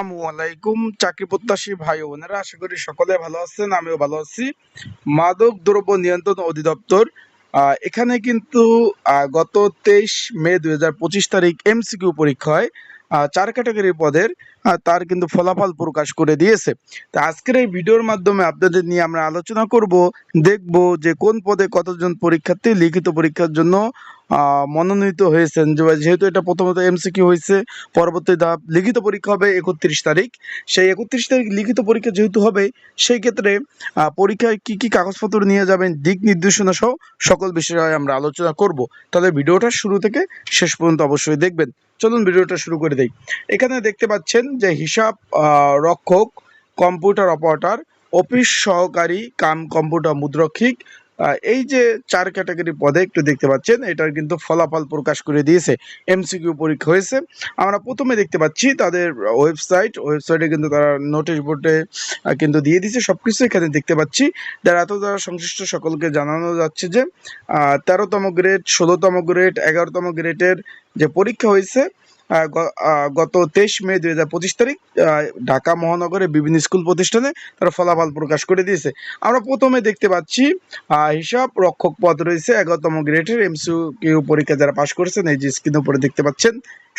আলাইকুম চাকরি প্রত্যাশী ভাই বোনেরা আশা করি সকলে ভালো আছেন আমিও ভালো আছি। মাদক দ্রব্য নিয়ন্ত্রণ অধিদপ্তর এখানে কিন্তু গত তেইশ মে দুই হাজার পঁচিশ তারিখ এমসিকিউ পরীক্ষা আহ, চার ক্যাটাগরি পদের তার কিন্তু ফলাফল প্রকাশ করে দিয়েছে। তা আজকের এই ভিডিওর মাধ্যমে আপনাদের নিয়ে আমরা আলোচনা করব দেখব যে কোন পদে কতজন পরীক্ষার্থী লিখিত পরীক্ষার জন্য মনোনীত হয়েছেন। যেহেতু এটা প্রথমত এমসিকিউ হয়েছে, পরবর্তী ধাপ লিখিত পরীক্ষা হবে একত্রিশ তারিখ। সেই একত্রিশ তারিখ লিখিত পরীক্ষা যেহেতু হবে, সেই ক্ষেত্রে পরীক্ষায় কি কি কাগজপত্র নিয়ে যাবেন, দিক নির্দেশনা সহ সকল বিষয়ে আমরা আলোচনা করব। তাহলে ভিডিওটা শুরু থেকে শেষ পর্যন্ত অবশ্যই দেখবেন। চলুন ভিডিওটা শুরু করে দেই। এখানে দেখতে পাচ্ছেন যে হিসাব রক্ষক, কম্পিউটার অপারেটর, অফিস সহকারী, কাম কম্পিউটার মুদ্রক্ষিক এই যে চার ক্যাটাগরি পদে একটু দেখতে পাচ্ছেন, এটার কিন্তু ফলাফল প্রকাশ করে দিয়েছে এমসিকিউ পরীক্ষা হয়েছে। আমরা প্রথমে দেখতে পাচ্ছি তাদের ওয়েবসাইট ওয়েবসাইটে কিন্তু তারা নোটিশ বোর্ডে কিন্তু দিয়ে দিয়েছে সব কিছু এখানে দেখতে পাচ্ছি। যারা এত দ্বারা সংশ্লিষ্ট সকলকে জানানো যাচ্ছে যে তেরোতম গ্রেড ষোলোতম গ্রেড এগারোতম গ্রেডের যে পরীক্ষা হয়েছে গত তেইশ মে দুই হাজার পঁচিশ তারিখ ঢাকা মহানগরে বিভিন্ন স্কুল প্রতিষ্ঠানে তারা ফলাফল প্রকাশ করে দিয়েছে। আমরা প্রথমে দেখতে পাচ্ছি হিসাব রক্ষক পদ রয়েছে, এগারোতম গ্রেডের এমসিউ কিউ পরীক্ষা যারা পাশ করেছেন, এই যে স্ক্রিনের উপরে দেখতে পাচ্ছেন,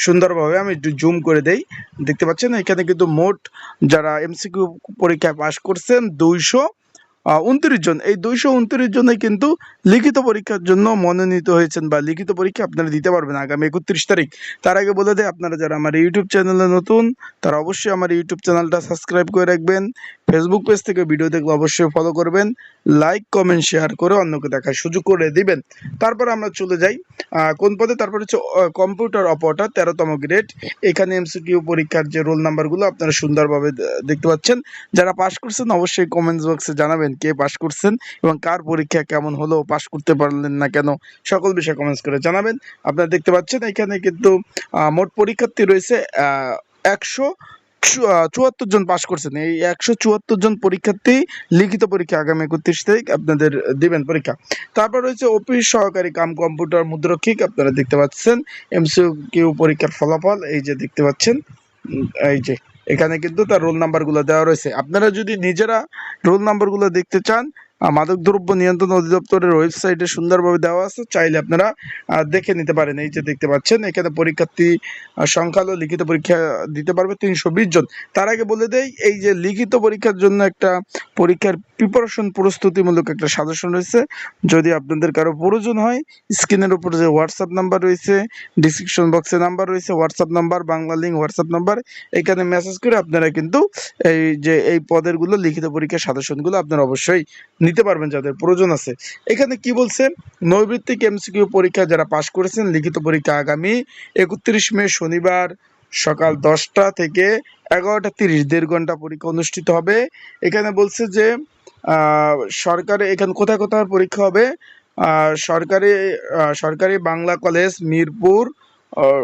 সুন্দরভাবে আমি একটু জুম করে দেই। দেখতে পাচ্ছেন, এখানে কিন্তু মোট যারা এমসিকিউ পরীক্ষায় পাশ করছেন, দুইশো উনত্রিশ জন। এই দুইশো উনত্রিশ জনে কিন্তু লিখিত পরীক্ষার জন্য মনোনীত হয়েছেন বা লিখিত পরীক্ষা আপনারা দিতে পারবেন আগামী একত্রিশ তারিখ। তার আগে বলে দেয় আপনারা যারা আমার ইউটিউব চ্যানেলে নতুন, তারা অবশ্যই আমার ইউটিউব চ্যানেলটা সাবস্ক্রাইব করে রাখবেন। ফেসবুক পেজ থেকে ভিডিও দেখলে অবশ্যই ফলো করবেন লাইক কমেন্ট শেয়ার করে অন্যকে দেখার সুযোগ করে দিবেন। তারপর আমরা চলে যাই কোন পদে? তারপর হচ্ছে কম্পিউটার অপারেটর তেরোতম গ্রেড এখানে এমসিকিউ পরীক্ষার যে রোল নাম্বারগুলো আপনারা সুন্দরভাবে দেখতে পাচ্ছেন। যারা পাশ করছেন, অবশ্যই কমেন্টস বক্সে জানাবেন কে পাশ করছেন এবং কার পরীক্ষা কেমন হলো পাশ করতে পারলেন না কেন, সকল বিষয়ে কমেন্টস করে জানাবেন। আপনারা দেখতে পাচ্ছেন, এখানে কিন্তু মোট পরীক্ষার্থী রয়েছে একশো চুয়াত্তর জন পাশ করছেন। এই একশো চুয়াত্তর জন পরীক্ষার্থী লিখিত পরীক্ষা আগামী একত্রিশ তারিখ আপনাদের দিবেন পরীক্ষা। তারপর রয়েছে অফিস সহকারী কাম, কম্পিউটার মুদ্রক্ষিক, আপনারা দেখতে পাচ্ছেন। এমসিউ কিউ পরীক্ষার ফলাফল, এই যে দেখতে পাচ্ছেন। এই যে, এখানে কিন্তু তার রোল নাম্বারগুলো দেওয়া রয়েছে। আপনারা যদি নিজেরা রোল নাম্বারগুলো দেখতে চান মাদকদ্রব্য নিয়ন্ত্রণ অধিদপ্তরের ওয়েবসাইটে সুন্দরভাবে দেওয়া আছে। চাইলে আপনারা দেখে নিতে পারেন। এই যে দেখতে পাচ্ছেন, এখানে পরীক্ষার্থী সংখ্যা লিখিত পরীক্ষা দিতে পারবে তিনশো বিশ জন। তার আগে বলে দেই, এই যে লিখিত পরীক্ষার জন্য একটা পরীক্ষার প্রিপারেশন প্রস্তুতিমূলক একটা সাজেশন রয়েছে। যদি আপনাদের কারও প্রয়োজন হয়, স্ক্রিনের উপর যে হোয়াটসঅ্যাপ নাম্বার রয়েছে ডিসক্রিপশন বক্সে নাম্বার রয়েছে WhatsApp number Bangla link WhatsApp number এখানে মেসেজ করে আপনারা কিন্তু এই যে, এই পদেরগুলো লিখিত পরীক্ষার সাজেশনগুলো আপনারা অবশ্যই নিতে পারবেন যাদের প্রয়োজন আছে। এখানে কি বলছে? নৈবৃত্তিক এমসিকিউ পরীক্ষা যারা পাশ করেছেন, লিখিত পরীক্ষা আগামী একত্রিশ মে শনিবার সকাল দশটা থেকে এগারোটা তিরিশ, দেড় ঘণ্টা পরীক্ষা অনুষ্ঠিত হবে। এখানে বলছে যে সরকারে এখানে কোথায় কোথায় পরীক্ষা হবে? সরকারি সরকারি বাংলা কলেজ, মিরপুর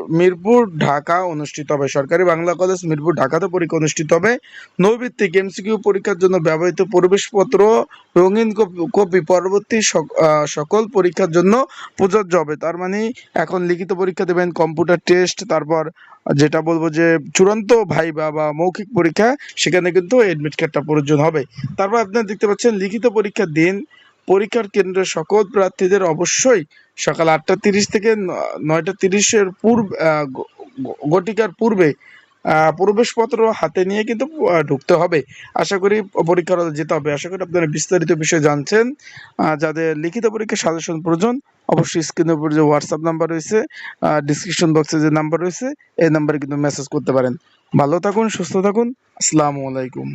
মিরপুর, ঢাকা অনুষ্ঠিত হবে। সরকারি বাংলা কলেজ মিরপুর, ঢাকাতে পরীক্ষা অনুষ্ঠিত হবে। নৈভিত্তিক এমসিকিউ পরীক্ষার জন্য ব্যবহৃত প্রবেশপত্র, রঙিন কপি- পরবর্তী সক- সকল পরীক্ষার জন্য প্রযোজ্য হবে। তার মানে এখন লিখিত পরীক্ষা দেবেন, কম্পিউটার টেস্ট, তারপর যেটা বলব যে চূড়ান্ত ভাইবা বা মৌখিক পরীক্ষা, সেখানে কিন্তু এডমিট কার্ডটা প্রয়োজন হবে। তারপর আপনারা দেখতে পাচ্ছেন, লিখিত পরীক্ষার দিন পরীক্ষার কেন্দ্রে সকল প্রার্থীদের অবশ্যই সকাল আটটা তিরিশ থেকে নয়টা তিরিশের পূর্ব আহ, গ- গ- ঘটিকার পূর্বে প্রবেশপত্র হাতে নিয়ে কিন্তু ঢুকতে হবে। আশা করি পরীক্ষার হলে যেতে হবে। আশা করি আপনারা বিস্তারিত বিষয় জানছেন। যাদের লিখিত পরীক্ষা সাজেশন প্রয়োজন অবশ্যই স্ক্রিনের উপর যে হোয়াটসঅ্যাপ নাম্বার রয়েছে ডিসক্রিপশন বক্সে যে নাম্বার রয়েছে এই নাম্বারে কিন্তু মেসেজ করতে পারেন। ভালো থাকুন সুস্থ থাকুন। আসসালামু আলাইকুম।